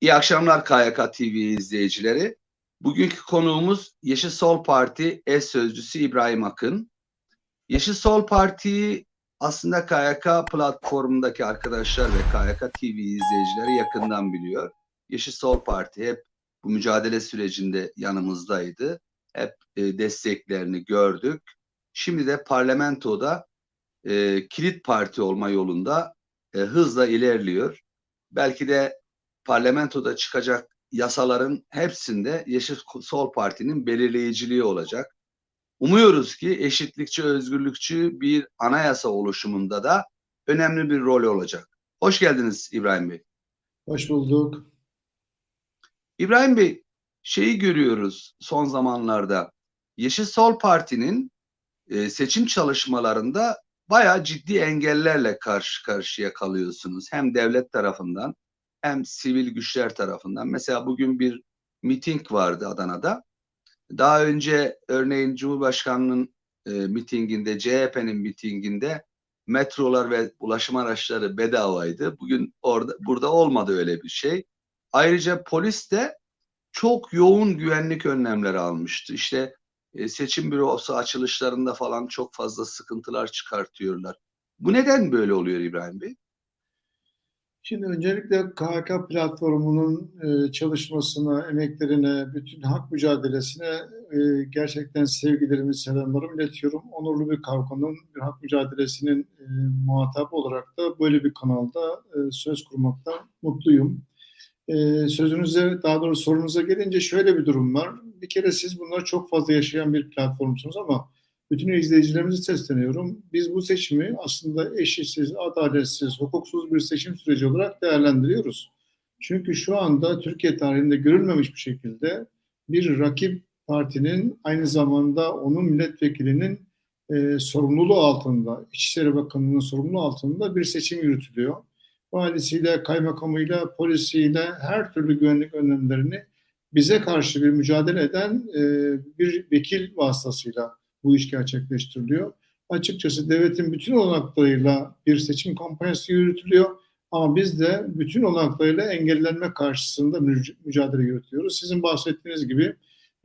İyi akşamlar KYK TV izleyicileri. Bugünkü konuğumuz Yeşil Sol Parti eş sözcüsü İbrahim Akın. Yeşil Sol Parti'yi aslında KYK platformundaki arkadaşlar ve KYK TV izleyicileri yakından biliyor. Yeşil Sol Parti hep bu mücadele sürecinde yanımızdaydı. Hep e, desteklerini gördük. Şimdi de parlamentoda e, kilit parti olma yolunda e, hızla ilerliyor. Belki de parlamentoda çıkacak yasaların hepsinde Yeşil Sol Parti'nin belirleyiciliği olacak. Umuyoruz ki eşitlikçi, özgürlükçü bir anayasa oluşumunda da önemli bir rol olacak. Hoş geldiniz İbrahim Bey. Hoş bulduk. İbrahim Bey, şeyi görüyoruz son zamanlarda. Yeşil Sol Parti'nin e, seçim çalışmalarında bayağı ciddi engellerle karşı karşıya kalıyorsunuz. Hem devlet tarafından hem sivil güçler tarafından. Mesela bugün bir miting vardı Adana'da. Daha önce örneğin Cumhurbaşkanı'nın e, mitinginde, CHP'nin mitinginde metrolar ve ulaşım araçları bedavaydı. Bugün orada burada olmadı öyle bir şey. Ayrıca polis de çok yoğun güvenlik önlemleri almıştı. İşte e, seçim bürosu açılışlarında falan çok fazla sıkıntılar çıkartıyorlar. Bu neden böyle oluyor İbrahim Bey? Şimdi öncelikle KHK platformunun e, çalışmasına, emeklerine, bütün hak mücadelesine e, gerçekten sevgilerimi, selamlarımı iletiyorum. Onurlu bir kavganın, bir hak mücadelesinin e, muhatabı olarak da böyle bir kanalda söz kurmaktan mutluyum. Sözünüze, daha doğrusu sorunuza gelince şöyle bir durum var. Bir kere siz bunları çok fazla yaşayan bir platformsunuz ama bütün izleyicilerimizi sesleniyorum. Biz bu seçimi aslında eşitsiz, adaletsiz, hukuksuz bir seçim süreci olarak değerlendiriyoruz. Çünkü şu anda Türkiye tarihinde görülmemiş bir şekilde bir rakip partinin aynı zamanda onun milletvekilinin e, sorumluluğu altında, İçişleri Bakanı'nın sorumluluğu altında bir seçim yürütülüyor. Valisiyle, kaymakamıyla, polisiyle her türlü güvenlik önlemlerini bize karşı bir mücadele eden e, bir vekil vasıtasıyla bu iş gerçekleştiriliyor. Açıkçası devletin bütün olanaklarıyla bir seçim kampanyası yürütülüyor. Ama biz de bütün olanaklarıyla engellenme karşısında mücadele yürütüyoruz. Sizin bahsettiğiniz gibi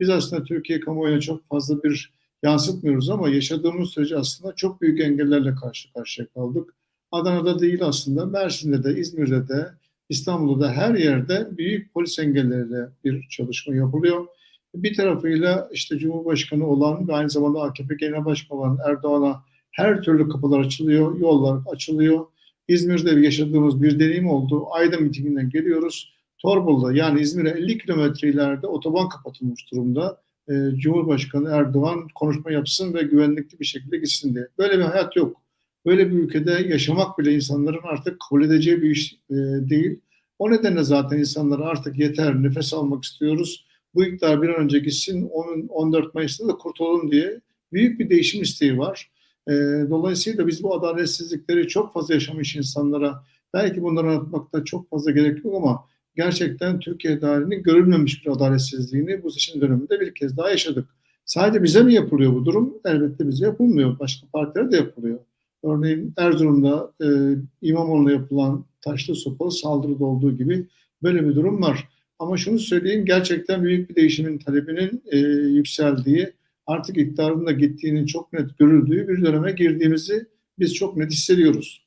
biz aslında Türkiye kamuoyuna çok fazla bir yansıtmıyoruz ama yaşadığımız sürece aslında çok büyük engellerle karşı karşıya kaldık. Adana'da değil aslında, Mersin'de de, İzmir'de de, İstanbul'da da her yerde büyük polis engelleriyle bir çalışma yapılıyor. Bir tarafıyla işte Cumhurbaşkanı olan ve aynı zamanda AKP Genel Başkanı olan Erdoğan'a her türlü kapılar açılıyor, yollar açılıyor. İzmir'de yaşadığımız bir deneyim oldu. Aydın mitinginden geliyoruz. Torbalı'da yani İzmir'e 50 kilometre ileride otoban kapatılmış durumda. Ee, Cumhurbaşkanı Erdoğan konuşma yapsın ve güvenlikli bir şekilde gitsin diye. Böyle bir hayat yok. Böyle bir ülkede yaşamak bile insanların artık kabul edeceği bir iş e, değil. O nedenle zaten insanlar artık yeter nefes almak istiyoruz bu iktidar bir an önce gitsin, 14 Mayıs'ta da kurtulalım diye büyük bir değişim isteği var. E, dolayısıyla biz bu adaletsizlikleri çok fazla yaşamış insanlara belki bunları anlatmakta çok fazla gerek yok ama gerçekten Türkiye tarihinin görülmemiş bir adaletsizliğini bu seçim döneminde bir kez daha yaşadık. Sadece bize mi yapılıyor bu durum? Elbette bize yapılmıyor. Başka partilere de yapılıyor. Örneğin Erzurum'da e, İmamoğlu'na yapılan taşlı sopalı saldırıda olduğu gibi böyle bir durum var. Ama şunu söyleyeyim gerçekten büyük bir değişimin talebinin e, yükseldiği, artık iktidarın da gittiğinin çok net görüldüğü bir döneme girdiğimizi biz çok net hissediyoruz.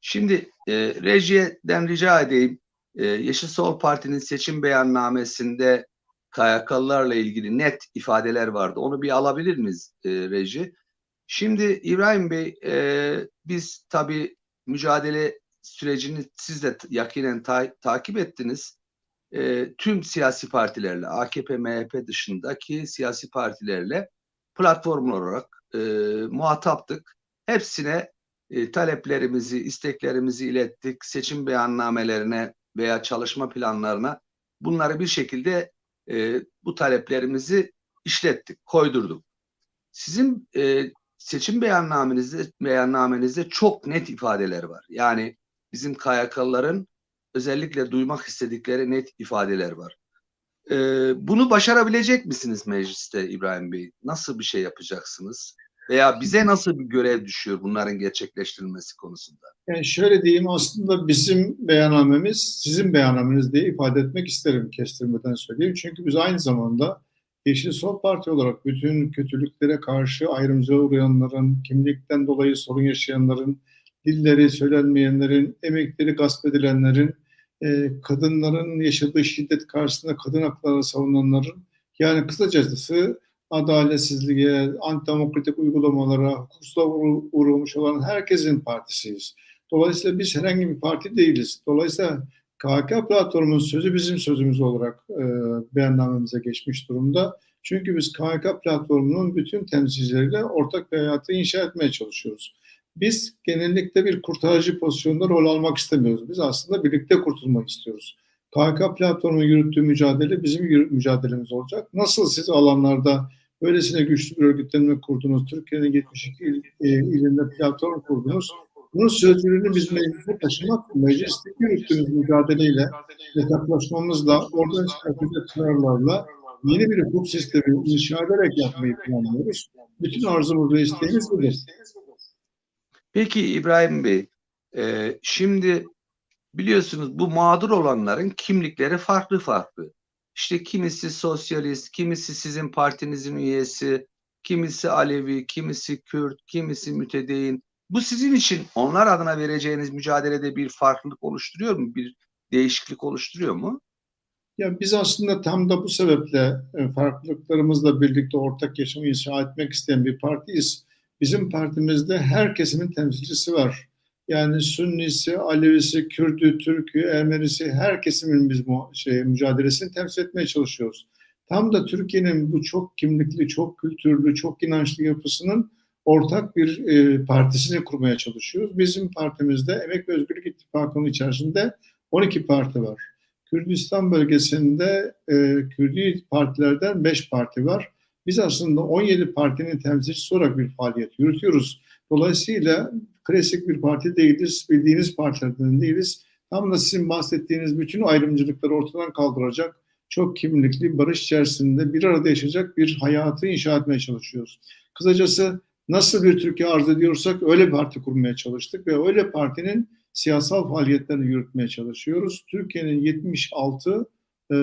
Şimdi e, rejiden rica edeyim. E, Yeşil Sol Parti'nin seçim beyannamesinde KYK'lılarla ilgili net ifadeler vardı. Onu bir alabilir miyiz e, reji? Şimdi İbrahim Bey, e, biz tabii mücadele sürecini siz de yakinen ta takip ettiniz. E, tüm siyasi partilerle, AKP, MHP dışındaki siyasi partilerle platform olarak e, muhataptık. Hepsine e, taleplerimizi, isteklerimizi ilettik. Seçim beyannamelerine veya çalışma planlarına bunları bir şekilde e, bu taleplerimizi işlettik, koydurduk. Sizin e, seçim beyannamenizde, beyannamenizde çok net ifadeler var. Yani bizim KYK'lıların özellikle duymak istedikleri net ifadeler var. Ee, bunu başarabilecek misiniz mecliste İbrahim Bey? Nasıl bir şey yapacaksınız? Veya bize nasıl bir görev düşüyor bunların gerçekleştirilmesi konusunda? Yani şöyle diyeyim aslında bizim beyannamemiz sizin beyannameniz diye ifade etmek isterim kestirmeden söyleyeyim. Çünkü biz aynı zamanda Yeşil Sol Parti olarak bütün kötülüklere karşı ayrımcılığa uğrayanların, kimlikten dolayı sorun yaşayanların, dilleri söylenmeyenlerin, emekleri gasp edilenlerin, e, kadınların yaşadığı şiddet karşısında kadın haklarını savunanların yani kısacası adaletsizliğe, antidemokratik uygulamalara, hukuksuzluğa uğra- uğramış olan herkesin partisiyiz. Dolayısıyla biz herhangi bir parti değiliz. Dolayısıyla KHK platformunun sözü bizim sözümüz olarak e, beyannamemize geçmiş durumda. Çünkü biz KHK platformunun bütün temsilcileriyle ortak bir hayatı inşa etmeye çalışıyoruz. Biz genellikle bir kurtarıcı pozisyonda rol almak istemiyoruz. Biz aslında birlikte kurtulmak istiyoruz. KHK platformu yürüttüğü mücadele bizim mücadelemiz olacak. Nasıl siz alanlarda böylesine güçlü bir örgütlenme kurdunuz, Türkiye'nin 72 il, e, ilinde platform kurdunuz. Bunun sözcülüğünü biz meclise taşımak, mecliste yürüttüğümüz mücadeleyle, hesaplaşmamızla, oradan çıkartacak kararlarla yeni bir hukuk sistemi inşa ederek yapmayı planlıyoruz. Bütün arzumuz ve isteğimiz budur. Peki İbrahim Bey, e, şimdi biliyorsunuz bu mağdur olanların kimlikleri farklı farklı. İşte kimisi sosyalist, kimisi sizin partinizin üyesi, kimisi Alevi, kimisi Kürt, kimisi mütedeyyin. Bu sizin için onlar adına vereceğiniz mücadelede bir farklılık oluşturuyor mu? Bir değişiklik oluşturuyor mu? Ya biz aslında tam da bu sebeple e, farklılıklarımızla birlikte ortak yaşamı inşa etmek isteyen bir partiyiz. Bizim partimizde her kesimin temsilcisi var. Yani Sünnisi, Alevisi, Kürdü, Türkü, Ermenisi her kesimin biz mu, şey, mücadelesini temsil etmeye çalışıyoruz. Tam da Türkiye'nin bu çok kimlikli, çok kültürlü, çok inançlı yapısının ortak bir e, partisini kurmaya çalışıyoruz. Bizim partimizde Emek ve Özgürlük İttifakı'nın içerisinde 12 parti var. Kürdistan bölgesinde e, Kürdi partilerden 5 parti var. Biz aslında 17 partinin temsilcisi olarak bir faaliyet yürütüyoruz. Dolayısıyla klasik bir parti değiliz, bildiğiniz partilerden değiliz. Tam da sizin bahsettiğiniz bütün ayrımcılıkları ortadan kaldıracak, çok kimlikli, barış içerisinde bir arada yaşayacak bir hayatı inşa etmeye çalışıyoruz. Kısacası nasıl bir Türkiye arz ediyorsak öyle bir parti kurmaya çalıştık ve öyle partinin siyasal faaliyetlerini yürütmeye çalışıyoruz. Türkiye'nin 76 e,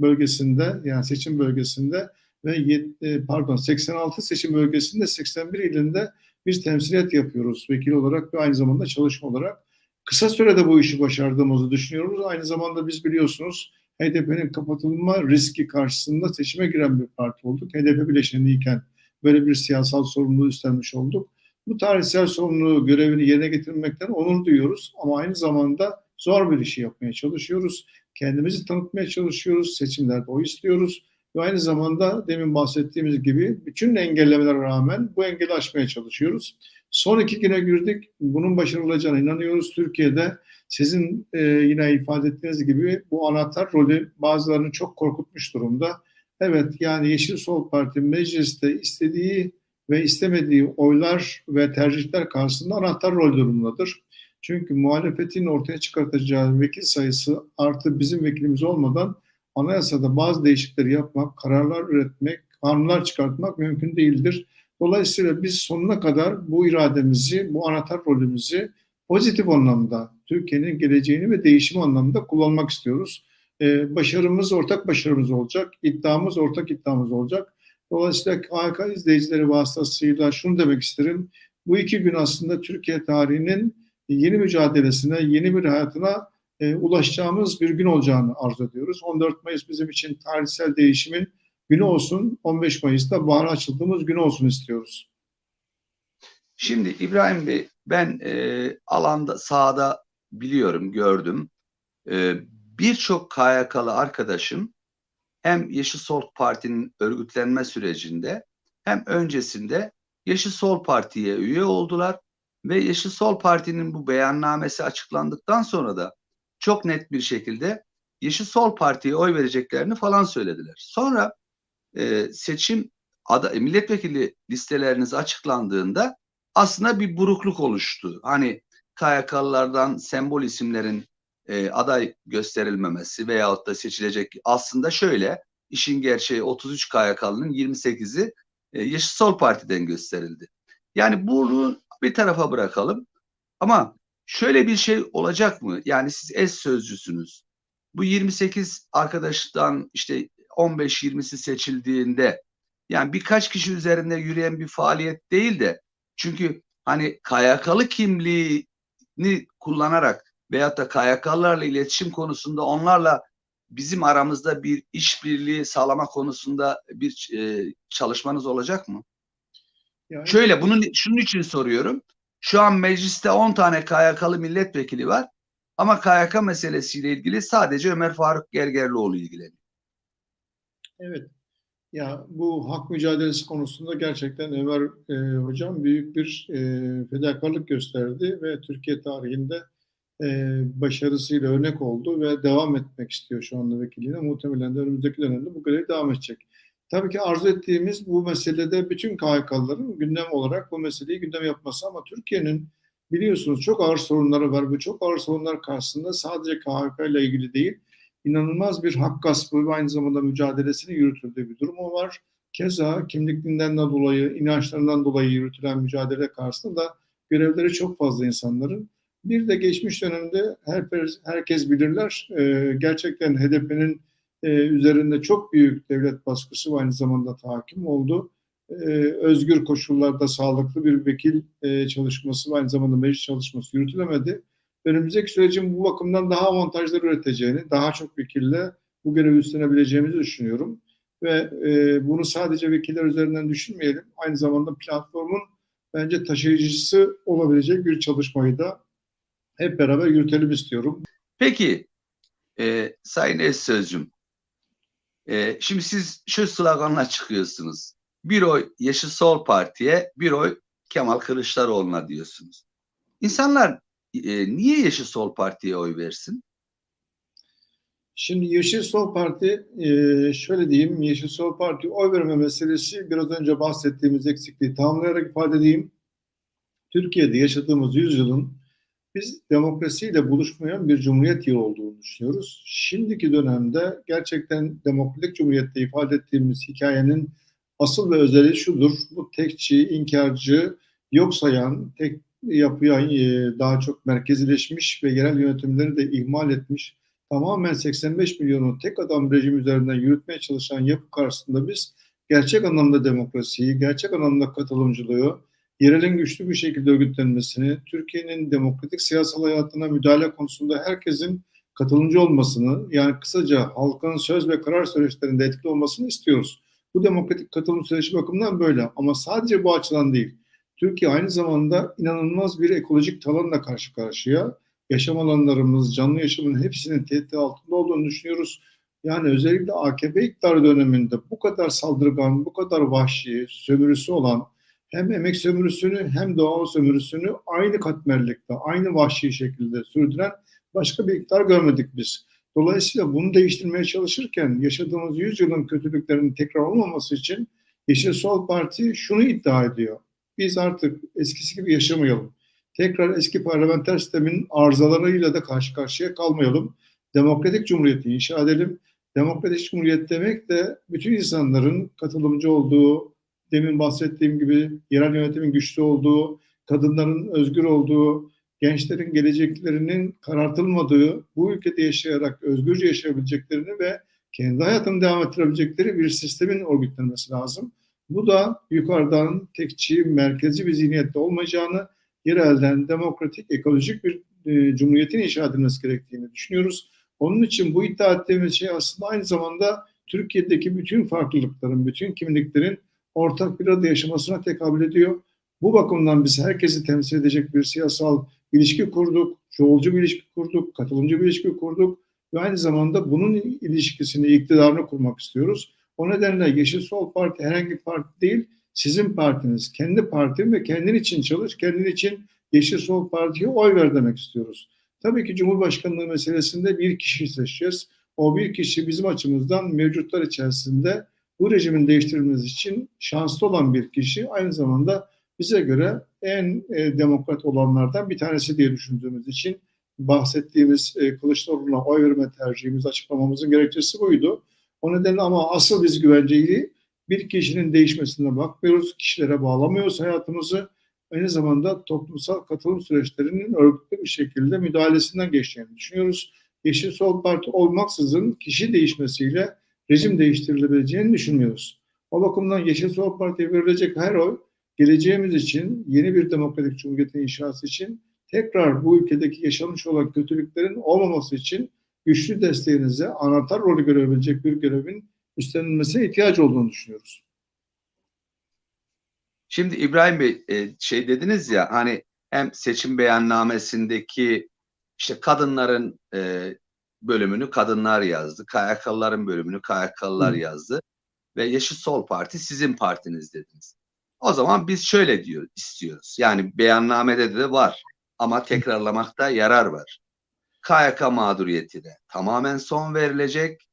bölgesinde yani seçim bölgesinde ve e, pardon 86 seçim bölgesinde 81 ilinde biz temsiliyet yapıyoruz vekil olarak ve aynı zamanda çalışma olarak. Kısa sürede bu işi başardığımızı düşünüyoruz. Aynı zamanda biz biliyorsunuz HDP'nin kapatılma riski karşısında seçime giren bir parti olduk. HDP bileşeniyken böyle bir siyasal sorumluluğu üstlenmiş olduk. Bu tarihsel sorumluluğu görevini yerine getirmekten onur duyuyoruz ama aynı zamanda zor bir işi yapmaya çalışıyoruz. Kendimizi tanıtmaya çalışıyoruz. Seçimlerde oy istiyoruz. Ve aynı zamanda demin bahsettiğimiz gibi bütün engellemelere rağmen bu engeli aşmaya çalışıyoruz. Son iki güne girdik. Bunun başarılı olacağına inanıyoruz. Türkiye'de sizin e, yine ifade ettiğiniz gibi bu anahtar rolü bazılarını çok korkutmuş durumda. Evet yani Yeşil Sol Parti mecliste istediği ve istemediği oylar ve tercihler karşısında anahtar rol durumundadır. Çünkü muhalefetin ortaya çıkartacağı vekil sayısı artı bizim vekilimiz olmadan anayasada bazı değişiklikleri yapmak, kararlar üretmek, kanunlar çıkartmak mümkün değildir. Dolayısıyla biz sonuna kadar bu irademizi, bu anahtar rolümüzü pozitif anlamda Türkiye'nin geleceğini ve değişim anlamında kullanmak istiyoruz. Ee, başarımız ortak başarımız olacak, iddiamız ortak iddiamız olacak. Dolayısıyla KHK izleyicileri vasıtasıyla şunu demek isterim. Bu iki gün aslında Türkiye tarihinin yeni mücadelesine, yeni bir hayatına e, ulaşacağımız bir gün olacağını arzu ediyoruz. 14 Mayıs bizim için tarihsel değişimin günü olsun. 15 Mayıs'ta bahar açıldığımız gün olsun istiyoruz. Şimdi İbrahim Bey ben e, alanda sahada biliyorum, gördüm. E, Birçok KYK'lı arkadaşım hem Yeşil Sol Parti'nin örgütlenme sürecinde hem öncesinde Yeşil Sol Parti'ye üye oldular ve Yeşil Sol Parti'nin bu beyannamesi açıklandıktan sonra da çok net bir şekilde Yeşil Sol Parti'ye oy vereceklerini falan söylediler. Sonra e, seçim ada, milletvekili listeleriniz açıklandığında aslında bir burukluk oluştu. Hani KYK'lılardan sembol isimlerin e, aday gösterilmemesi veyahut da seçilecek aslında şöyle işin gerçeği 33 KYK'lının 28'i e, Yeşil Sol Parti'den gösterildi. Yani bunu bir tarafa bırakalım. Ama şöyle bir şey olacak mı? Yani siz eş sözcüsünüz. Bu 28 arkadaştan işte 15-20'si seçildiğinde yani birkaç kişi üzerinde yürüyen bir faaliyet değil de çünkü hani KYK'lı kimliğini kullanarak veyahut da KYK'larla iletişim konusunda onlarla bizim aramızda bir işbirliği sağlama konusunda bir e, çalışmanız olacak mı? Yani Şöyle bunun şunun için soruyorum. Şu an mecliste 10 tane KYK'lı milletvekili var ama KYK meselesiyle ilgili sadece Ömer Faruk Gergerlioğlu ilgileniyor. Evet. Ya bu hak mücadelesi konusunda gerçekten Ömer e, hocam büyük bir e, fedakarlık gösterdi ve Türkiye tarihinde e, başarısıyla örnek oldu ve devam etmek istiyor şu anda vekiliğine. Muhtemelen de önümüzdeki dönemde bu görevi devam edecek. Tabii ki arzu ettiğimiz bu meselede bütün KHK'ların gündem olarak bu meseleyi gündem yapması ama Türkiye'nin biliyorsunuz çok ağır sorunları var. Bu çok ağır sorunlar karşısında sadece KHK ile ilgili değil, inanılmaz bir hak gaspı ve aynı zamanda mücadelesini yürütüldüğü bir durumu var. Keza kimliklerinden dolayı, inançlarından dolayı yürütülen mücadele karşısında da görevleri çok fazla insanların. Bir de geçmiş dönemde her, herkes bilirler, gerçekten HDP'nin e, üzerinde çok büyük devlet baskısı aynı zamanda tahakküm oldu. E, özgür koşullarda sağlıklı bir vekil e, çalışması aynı zamanda meclis çalışması yürütülemedi önümüzdeki sürecin bu bakımdan daha avantajlar üreteceğini, daha çok vekille bu görevi üstlenebileceğimizi düşünüyorum. Ve e, bunu sadece vekiller üzerinden düşünmeyelim. Aynı zamanda platformun bence taşıyıcısı olabilecek bir çalışmayı da hep beraber yürütelim istiyorum. Peki e, Sayın Es Sözcüm, e, şimdi siz şu sloganla çıkıyorsunuz. Bir oy Yeşil Sol Parti'ye, bir oy Kemal Kılıçdaroğlu'na diyorsunuz. İnsanlar e, niye Yeşil Sol Parti'ye oy versin? Şimdi Yeşil Sol Parti e, şöyle diyeyim Yeşil Sol Parti oy verme meselesi biraz önce bahsettiğimiz eksikliği tamamlayarak ifade edeyim. Türkiye'de yaşadığımız yüzyılın biz demokrasiyle buluşmayan bir cumhuriyet yılı olduğunu düşünüyoruz. Şimdiki dönemde gerçekten demokratik cumhuriyette ifade ettiğimiz hikayenin asıl ve özelliği şudur. Bu tekçi, inkarcı, yok sayan, tek yapıya e, daha çok merkezileşmiş ve yerel yönetimleri de ihmal etmiş, tamamen 85 milyonu tek adam rejim üzerinden yürütmeye çalışan yapı karşısında biz gerçek anlamda demokrasiyi, gerçek anlamda katılımcılığı, yerelin güçlü bir şekilde örgütlenmesini, Türkiye'nin demokratik siyasal hayatına müdahale konusunda herkesin katılımcı olmasını, yani kısaca halkın söz ve karar süreçlerinde etkili olmasını istiyoruz. Bu demokratik katılım süreci bakımından böyle ama sadece bu açıdan değil. Türkiye aynı zamanda inanılmaz bir ekolojik talanla karşı karşıya. Yaşam alanlarımız, canlı yaşamın hepsinin tehdit altında olduğunu düşünüyoruz. Yani özellikle AKP iktidar döneminde bu kadar saldırgan, bu kadar vahşi, sömürüsü olan hem emek sömürüsünü hem doğa sömürüsünü aynı katmerlikte, aynı vahşi şekilde sürdüren başka bir iktidar görmedik biz. Dolayısıyla bunu değiştirmeye çalışırken yaşadığımız yüzyılın kötülüklerinin tekrar olmaması için Yeşil Sol Parti şunu iddia ediyor biz artık eskisi gibi yaşamayalım. Tekrar eski parlamenter sistemin arızalarıyla da karşı karşıya kalmayalım. Demokratik cumhuriyeti inşa edelim. Demokratik cumhuriyet demek de bütün insanların katılımcı olduğu, demin bahsettiğim gibi yerel yönetimin güçlü olduğu, kadınların özgür olduğu, gençlerin geleceklerinin karartılmadığı, bu ülkede yaşayarak özgürce yaşayabileceklerini ve kendi hayatını devam ettirebilecekleri bir sistemin örgütlenmesi lazım. Bu da yukarıdan tekçi, merkezi bir zihniyette olmayacağını, yerelden demokratik, ekolojik bir e, cumhuriyetin inşa edilmesi gerektiğini düşünüyoruz. Onun için bu iddia ettiğimiz şey aslında aynı zamanda Türkiye'deki bütün farklılıkların, bütün kimliklerin ortak bir arada yaşamasına tekabül ediyor. Bu bakımdan biz herkesi temsil edecek bir siyasal ilişki kurduk, çoğulcu bir ilişki kurduk, katılımcı bir ilişki kurduk ve aynı zamanda bunun ilişkisini, iktidarını kurmak istiyoruz. O nedenle Yeşil Sol Parti herhangi bir parti değil, sizin partiniz, kendi partim ve kendin için çalış, kendin için Yeşil Sol Parti'ye oy ver demek istiyoruz. Tabii ki Cumhurbaşkanlığı meselesinde bir kişi seçeceğiz. O bir kişi bizim açımızdan mevcutlar içerisinde bu rejimin değiştirilmesi için şanslı olan bir kişi. Aynı zamanda bize göre en e, demokrat olanlardan bir tanesi diye düşündüğümüz için bahsettiğimiz e, Kılıçdaroğlu'na oy verme tercihimiz açıklamamızın gerekçesi buydu. O nedenle ama asıl biz güvenceyi Bir kişinin değişmesine bakmıyoruz, kişilere bağlamıyoruz hayatımızı. Aynı zamanda toplumsal katılım süreçlerinin örgütlü bir şekilde müdahalesinden geçtiğini düşünüyoruz. Yeşil Sol Parti olmaksızın kişi değişmesiyle rejim değiştirilebileceğini düşünmüyoruz. O bakımdan Yeşil Sol Parti'ye verilecek her oy geleceğimiz için, yeni bir demokratik cumhuriyetin inşası için tekrar bu ülkedeki yaşanmış olan kötülüklerin olmaması için güçlü desteğinize anahtar rolü görebilecek bir görevin üstlenilmesine ihtiyaç olduğunu düşünüyoruz. Şimdi İbrahim Bey e, şey dediniz ya hani hem seçim beyannamesindeki işte kadınların e, bölümünü kadınlar yazdı. KYK'lıların bölümünü KYK'lılar yazdı. Ve Yeşil Sol Parti sizin partiniz dediniz. O zaman biz şöyle diyor istiyoruz. Yani beyannamede de var ama tekrarlamakta yarar var. KYK mağduriyetine tamamen son verilecek.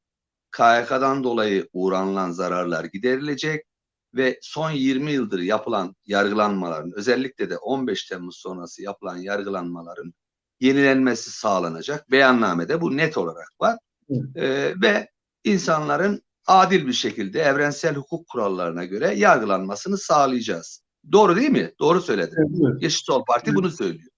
KYK'dan dolayı uğranılan zararlar giderilecek ve son 20 yıldır yapılan yargılanmaların özellikle de 15 Temmuz sonrası yapılan yargılanmaların yenilenmesi sağlanacak. Beyannamede bu net olarak var. Ee, ve insanların adil bir şekilde evrensel hukuk kurallarına göre yargılanmasını sağlayacağız. Doğru değil mi? Doğru söyledim. Evet. Yeşil Sol Parti Evet. bunu söylüyor.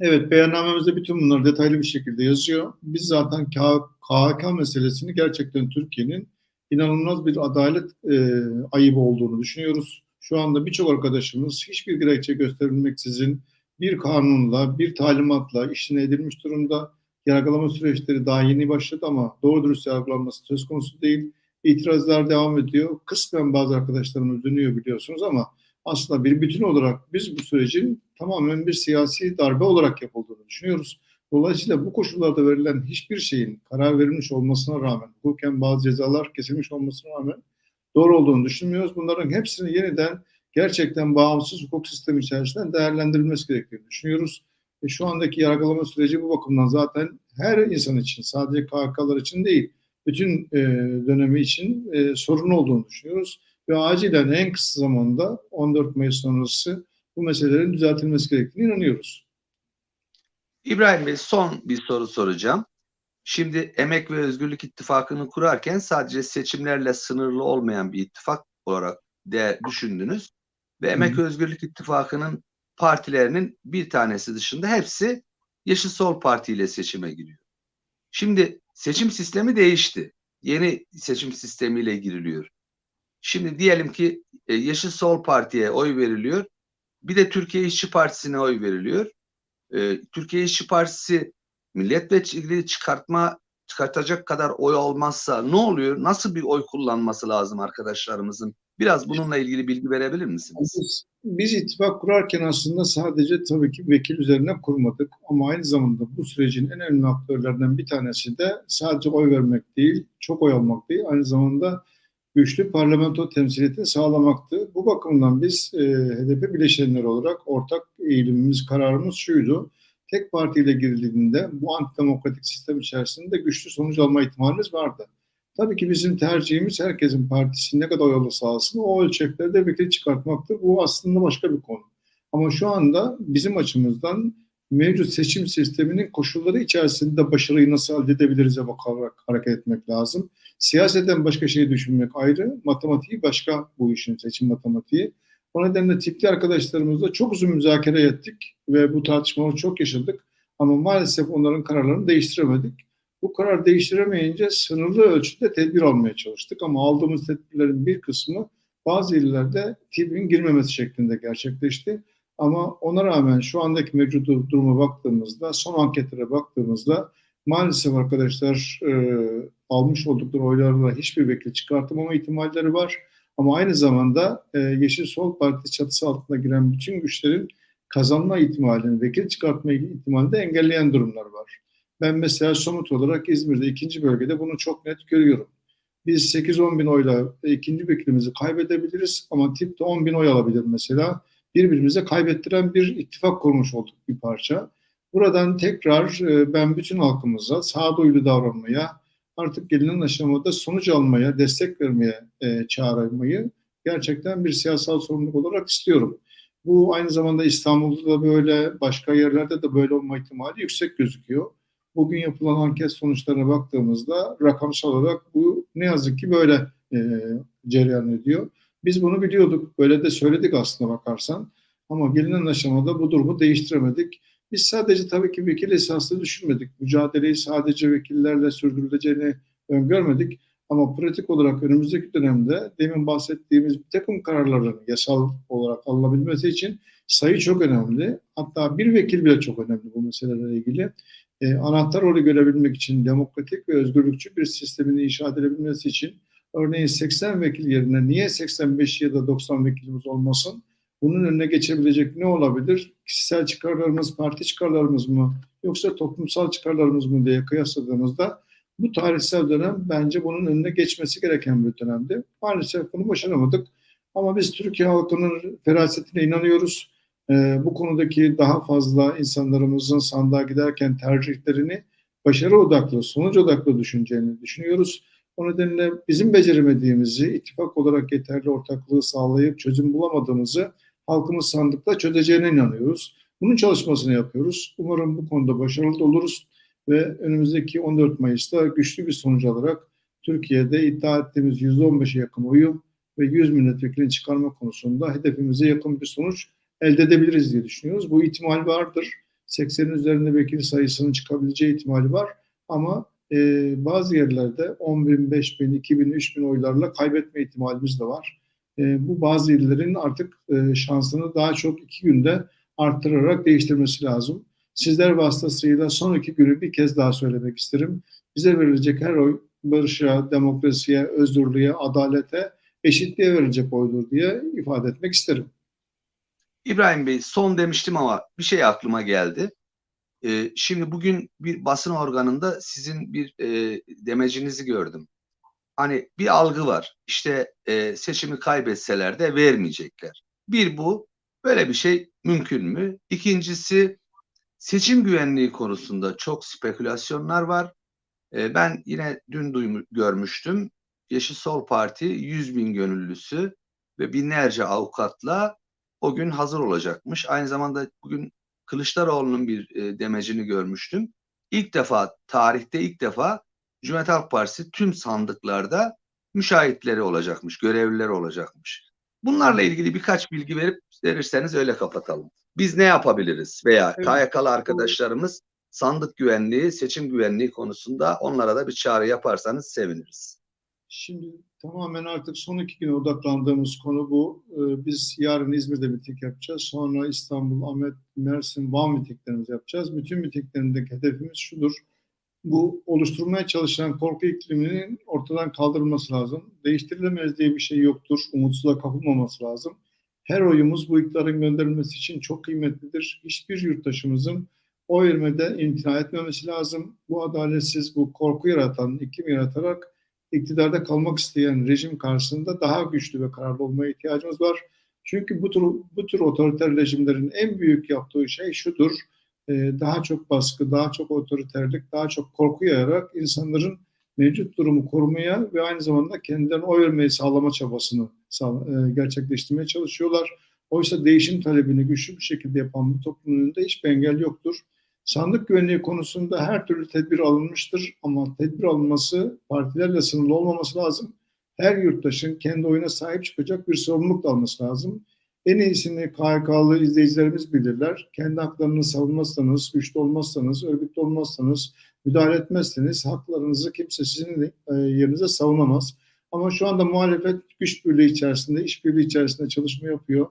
Evet, beyannamemizde bütün bunlar detaylı bir şekilde yazıyor. Biz zaten KHK meselesini gerçekten Türkiye'nin inanılmaz bir adalet e, ayıbı olduğunu düşünüyoruz. Şu anda birçok arkadaşımız hiçbir gerekçe gösterilmeksizin bir kanunla, bir talimatla işine edilmiş durumda. Yargılama süreçleri daha yeni başladı ama doğru dürüst yargılanması söz konusu değil. İtirazlar devam ediyor. Kısmen bazı arkadaşlarımız dönüyor biliyorsunuz ama aslında bir bütün olarak biz bu sürecin tamamen bir siyasi darbe olarak yapıldığını düşünüyoruz. Dolayısıyla bu koşullarda verilen hiçbir şeyin karar verilmiş olmasına rağmen, hukuken bazı cezalar kesilmiş olmasına rağmen doğru olduğunu düşünmüyoruz. Bunların hepsini yeniden gerçekten bağımsız hukuk sistemi içerisinden değerlendirilmesi gerektiğini düşünüyoruz. Ve şu andaki yargılama süreci bu bakımdan zaten her insan için, sadece KHK'lar için değil, bütün e, dönemi için e, sorun olduğunu düşünüyoruz ve acilen en kısa zamanda 14 Mayıs sonrası bu meselelerin düzeltilmesi gerektiğine inanıyoruz. İbrahim Bey son bir soru soracağım. Şimdi Emek ve Özgürlük İttifakı'nı kurarken sadece seçimlerle sınırlı olmayan bir ittifak olarak de düşündünüz. Ve Emek ve Özgürlük İttifakı'nın partilerinin bir tanesi dışında hepsi Yeşil Sol Parti ile seçime giriyor. Şimdi seçim sistemi değişti. Yeni seçim sistemiyle giriliyor. Şimdi diyelim ki e, Yeşil Sol Parti'ye oy veriliyor. Bir de Türkiye İşçi Partisi'ne oy veriliyor. E, Türkiye İşçi Partisi milletvekili çıkartma çıkartacak kadar oy olmazsa ne oluyor? Nasıl bir oy kullanması lazım arkadaşlarımızın? Biraz bununla ilgili bilgi verebilir misiniz? Biz, biz ittifak kurarken aslında sadece tabii ki vekil üzerine kurmadık ama aynı zamanda bu sürecin en önemli aktörlerden bir tanesi de sadece oy vermek değil, çok oy almak değil, aynı zamanda güçlü parlamento temsiliyetini sağlamaktı. Bu bakımdan biz e, HDP bileşenleri olarak ortak eğilimimiz, kararımız şuydu. Tek partiyle girildiğinde bu antidemokratik sistem içerisinde güçlü sonuç alma ihtimalimiz vardı. Tabii ki bizim tercihimiz herkesin partisi ne kadar oy alırsa alsın o ölçeklerde vekil çıkartmaktır. Bu aslında başka bir konu. Ama şu anda bizim açımızdan mevcut seçim sisteminin koşulları içerisinde başarıyı nasıl elde edebilirize bakarak hareket etmek lazım. Siyaseten başka şey düşünmek ayrı, matematiği başka bu işin seçim matematiği. O nedenle tipli arkadaşlarımızla çok uzun müzakere ettik ve bu tartışmaları çok yaşadık. Ama maalesef onların kararlarını değiştiremedik. Bu karar değiştiremeyince sınırlı ölçüde tedbir almaya çalıştık ama aldığımız tedbirlerin bir kısmı bazı illerde tipin girmemesi şeklinde gerçekleşti. Ama ona rağmen şu andaki mevcut duruma baktığımızda, son anketlere baktığımızda maalesef arkadaşlar e, almış oldukları oylarla hiçbir vekil çıkartamama ihtimalleri var. Ama aynı zamanda e, Yeşil Sol Parti çatısı altında giren bütün güçlerin kazanma ihtimalini, vekil çıkartma ihtimalini de engelleyen durumlar var. Ben mesela somut olarak İzmir'de ikinci bölgede bunu çok net görüyorum. Biz 8-10 bin oyla ikinci vekilimizi kaybedebiliriz ama tipte 10 bin oy alabilir mesela. Birbirimize kaybettiren bir ittifak kurmuş olduk bir parça. Buradan tekrar e, ben bütün halkımıza sağduyulu davranmaya, artık gelinen aşamada sonuç almaya, destek vermeye e, çağırmayı gerçekten bir siyasal sorumluluk olarak istiyorum. Bu aynı zamanda İstanbul'da da böyle, başka yerlerde de böyle olma ihtimali yüksek gözüküyor. Bugün yapılan anket sonuçlarına baktığımızda rakamsal olarak bu ne yazık ki böyle e, cereyan ediyor. Biz bunu biliyorduk. Böyle de söyledik aslında bakarsan. Ama gelinen aşamada bu durumu değiştiremedik. Biz sadece tabii ki vekil esaslı düşünmedik. Mücadeleyi sadece vekillerle sürdürüleceğini öngörmedik. Ama pratik olarak önümüzdeki dönemde demin bahsettiğimiz bir takım kararların yasal olarak alınabilmesi için sayı çok önemli. Hatta bir vekil bile çok önemli bu meselelerle ilgili. Ee, anahtar rolü görebilmek için demokratik ve özgürlükçü bir sistemin inşa edilebilmesi için örneğin 80 vekil yerine niye 85 ya da 90 vekilimiz olmasın? Bunun önüne geçebilecek ne olabilir? Kişisel çıkarlarımız, parti çıkarlarımız mı yoksa toplumsal çıkarlarımız mı diye kıyasladığımızda bu tarihsel dönem bence bunun önüne geçmesi gereken bir dönemdi. Maalesef bunu başaramadık. Ama biz Türkiye halkının ferasetine inanıyoruz. Ee, bu konudaki daha fazla insanlarımızın sandığa giderken tercihlerini başarı odaklı, sonuç odaklı düşüneceğini düşünüyoruz. O nedenle bizim beceremediğimizi, ittifak olarak yeterli ortaklığı sağlayıp çözüm bulamadığımızı halkımız sandıkta çözeceğine inanıyoruz. Bunun çalışmasını yapıyoruz. Umarım bu konuda başarılı oluruz ve önümüzdeki 14 Mayıs'ta güçlü bir sonuç alarak Türkiye'de iddia ettiğimiz %15'e yakın oyu ve 100 milletvekilini çıkarma konusunda hedefimize yakın bir sonuç elde edebiliriz diye düşünüyoruz. Bu ihtimal vardır. 80'in üzerinde vekil sayısının çıkabileceği ihtimali var ama e, bazı yerlerde 10 bin, 5 bin, 2 bin, 3 bin oylarla kaybetme ihtimalimiz de var. E, bu bazı illerin artık e, şansını daha çok iki günde arttırarak değiştirmesi lazım. Sizler vasıtasıyla son iki günü bir kez daha söylemek isterim. Bize verilecek her oy barışa, demokrasiye, özgürlüğe, adalete, eşitliğe verilecek oydur diye ifade etmek isterim. İbrahim Bey son demiştim ama bir şey aklıma geldi. Ee, şimdi bugün bir basın organında sizin bir e, demecinizi gördüm. Hani bir algı var. İşte e, seçimi kaybetseler de vermeyecekler. Bir bu. Böyle bir şey mümkün mü? İkincisi seçim güvenliği konusunda çok spekülasyonlar var. E, ben yine dün duymu, görmüştüm. Yeşil Sol Parti 100 bin gönüllüsü ve binlerce avukatla o gün hazır olacakmış. Aynı zamanda bugün Kılıçdaroğlu'nun bir e, demecini görmüştüm. İlk defa tarihte ilk defa Cumhuriyet Halk Partisi tüm sandıklarda müşahitleri olacakmış, görevlileri olacakmış. Bunlarla ilgili birkaç bilgi verip verirseniz öyle kapatalım. Biz ne yapabiliriz veya Evet. KYK'lı arkadaşlarımız sandık güvenliği, seçim güvenliği konusunda onlara da bir çağrı yaparsanız seviniriz. Şimdi tamamen artık son iki güne odaklandığımız konu bu. Ee, Biz yarın İzmir'de miting yapacağız. Sonra İstanbul, Ahmet, Mersin, Van mitinglerimizi yapacağız. Bütün mitinglerindeki hedefimiz şudur. Bu oluşturmaya çalışılan korku ikliminin ortadan kaldırılması lazım. Değiştirilemez diye bir şey yoktur. Umutsuzluğa kapılmaması lazım. Her oyumuz bu iktidarın gönderilmesi için çok kıymetlidir. Hiçbir yurttaşımızın oy vermeden imtina etmemesi lazım. Bu adaletsiz, bu korku yaratan, iklim yaratarak iktidarda kalmak isteyen rejim karşısında daha güçlü ve kararlı olmaya ihtiyacımız var. Çünkü bu tür, bu tür otoriter rejimlerin en büyük yaptığı şey şudur. e, daha çok baskı, daha çok otoriterlik, daha çok korku yayarak insanların mevcut durumu korumaya ve aynı zamanda kendilerine oy vermeyi sağlama çabasını e, gerçekleştirmeye çalışıyorlar. Oysa değişim talebini güçlü bir şekilde yapan bu toplumun önünde hiçbir engel yoktur. Sandık güvenliği konusunda her türlü tedbir alınmıştır ama tedbir alınması partilerle sınırlı olmaması lazım. Her yurttaşın kendi oyuna sahip çıkacak bir sorumluluk alması lazım. En iyisini KHK'lı izleyicilerimiz bilirler. Kendi haklarını savunmazsanız, güçlü olmazsanız, örgütlü olmazsanız, müdahale etmezseniz haklarınızı kimse sizin e, yerinize savunamaz. Ama şu anda muhalefet güç birliği içerisinde, işbirliği içerisinde çalışma yapıyor.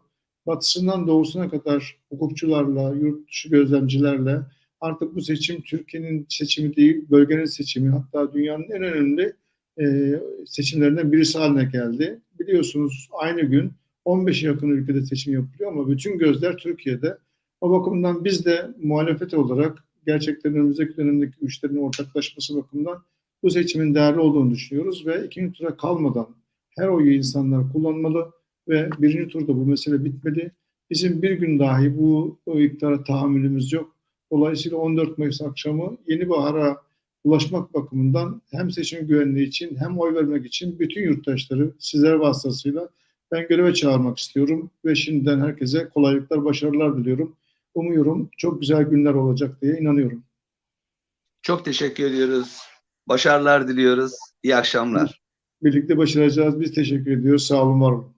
Batısından doğusuna kadar hukukçularla, yurt dışı gözlemcilerle artık bu seçim Türkiye'nin seçimi değil, bölgenin seçimi hatta dünyanın en önemli e, seçimlerinden birisi haline geldi. Biliyorsunuz aynı gün 15'e yakın ülkede seçim yapılıyor ama bütün gözler Türkiye'de. O bakımdan biz de muhalefet olarak gerçekten önümüzdeki dönemdeki güçlerin ortaklaşması bakımından bu seçimin değerli olduğunu düşünüyoruz ve ikinci tura kalmadan her oyu insanlar kullanmalı ve birinci turda bu mesele bitmeli. Bizim bir gün dahi bu iktidara tahammülümüz yok. Dolayısıyla 14 Mayıs akşamı yeni bahara ulaşmak bakımından hem seçim güvenliği için hem oy vermek için bütün yurttaşları sizler vasıtasıyla ben göreve çağırmak istiyorum ve şimdiden herkese kolaylıklar, başarılar diliyorum. Umuyorum çok güzel günler olacak diye inanıyorum. Çok teşekkür ediyoruz. Başarılar diliyoruz. İyi akşamlar. Birlikte başaracağız. Biz teşekkür ediyoruz. Sağ olun, var olun.